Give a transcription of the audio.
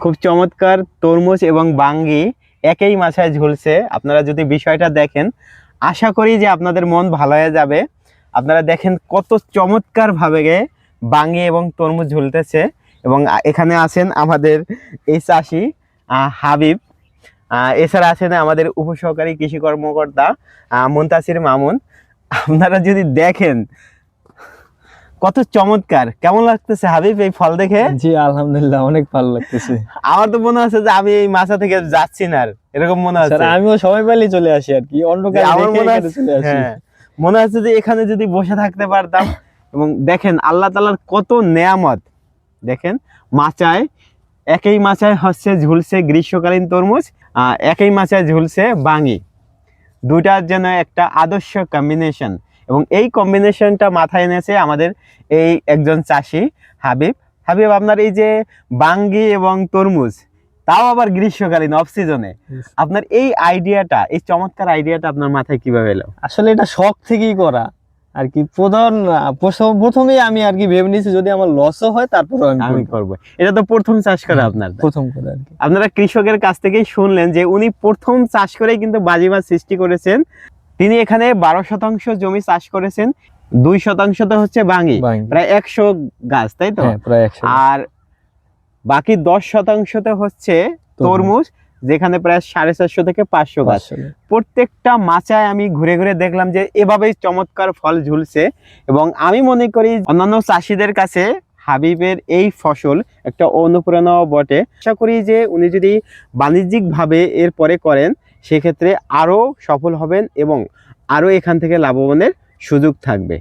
খুব চমৎকার তরমুজ এবং বাঙ্গি একই মাছায় ঝুলছে। আপনারা যদি বিষয়টা দেখেন, আশা করি যে আপনাদের মন ভালো হয়ে যাবে। আপনারা দেখেন কত চমৎকার ভাবে বাঙ্গি এবং তরমুজ ঝুলতেছে। এবং এখানে আছেন আমাদের এই চাষি হাবিব। এছাড়া আছেন আমাদের উপসহকারী কৃষি কর্মকর্তা মুনতাসির মামুন। আপনারা যদি দেখেন কত চমৎকার। কেমন লাগতেছে হাবিব এই ফল দেখে? জি আলহামদুলিল্লাহ অনেক ভালো লাগতেছে। আমার তো মনে হচ্ছে যে আমি এই মাছা থেকে যাচ্ছি না আর এরকম মনে হচ্ছে। আমিও সময় পেলেই চলে আসি আর কি অন্য কাজ আমার মনে হচ্ছে চলে আসি। হ্যাঁ মনে হচ্ছে যে এখানে যদি বসে থাকতে পারতাম এবং দেখেন আল্লাহ তালার কত নেয়ামত। দেখেন মাচায় একই মাচায় হচ্ছে ঝুলছে গ্রীষ্মকালীন তরমুজ একই মাচায় ঝুলছে বাঙি। দুটার যেন একটা আদর্শ কম্বিনেশন এবং এই কম্বিনেশনটা মাথায় এনেছে আমাদের এই একজন চাষি হাবিব। হাবিব আপনার এই যে বাঙ্গি এবং তরমুজ তাও আবার গ্রীষ্মকালীন অফ সিজনে আপনার এই আইডিয়াটা এই চমৎকার আইডিয়াটা আপনার মাথায় কীভাবে এলো? আসলে এটা শখ থেকেই করা। আর কি প্রধান প্রথম- প্রথমেই আমি আর কি ভেবে নিয়েছি যদি আমার লসও হয় তারপরে আমি করব। এটা তো প্রথম চাষ করা হ্যাঁ, আপনার। প্রথম করে আর কি। আপনারা কৃষকের কাছ থেকেই শুনলেন যে উনি প্রথম চাষ করেই কিন্তু বাজিমাত সৃষ্টি করেছেন। তিনি এখানে বারো শতাংশ জমি চাষ করেছেন দুই শতাংশ তো হচ্ছে বাঙি প্রায় একশো গাছ তাই তো? হ্যাঁ আর বাকি দশ শতাংশতে হচ্ছে তরমুজ। যেখানে প্রায় সাড়ে চারশো থেকে পাঁচশো গাছ। প্রত্যেকটা মাচায় আমি ঘুরে ঘুরে দেখলাম যে এভাবেই চমৎকার ফল ঝুলছে এবং আমি মনে করি অন্যান্য চাষিদের কাছে হাবিবের এই ফসল একটা অনুপ্রেরণা বটে। আশা করি যে উনি যদি বাণিজ্যিকভাবে এর পরে করেন সেক্ষেত্রে আরও সফল হবেন এবং আরও এখান থেকে লাভবানের সুযোগ থাকবে।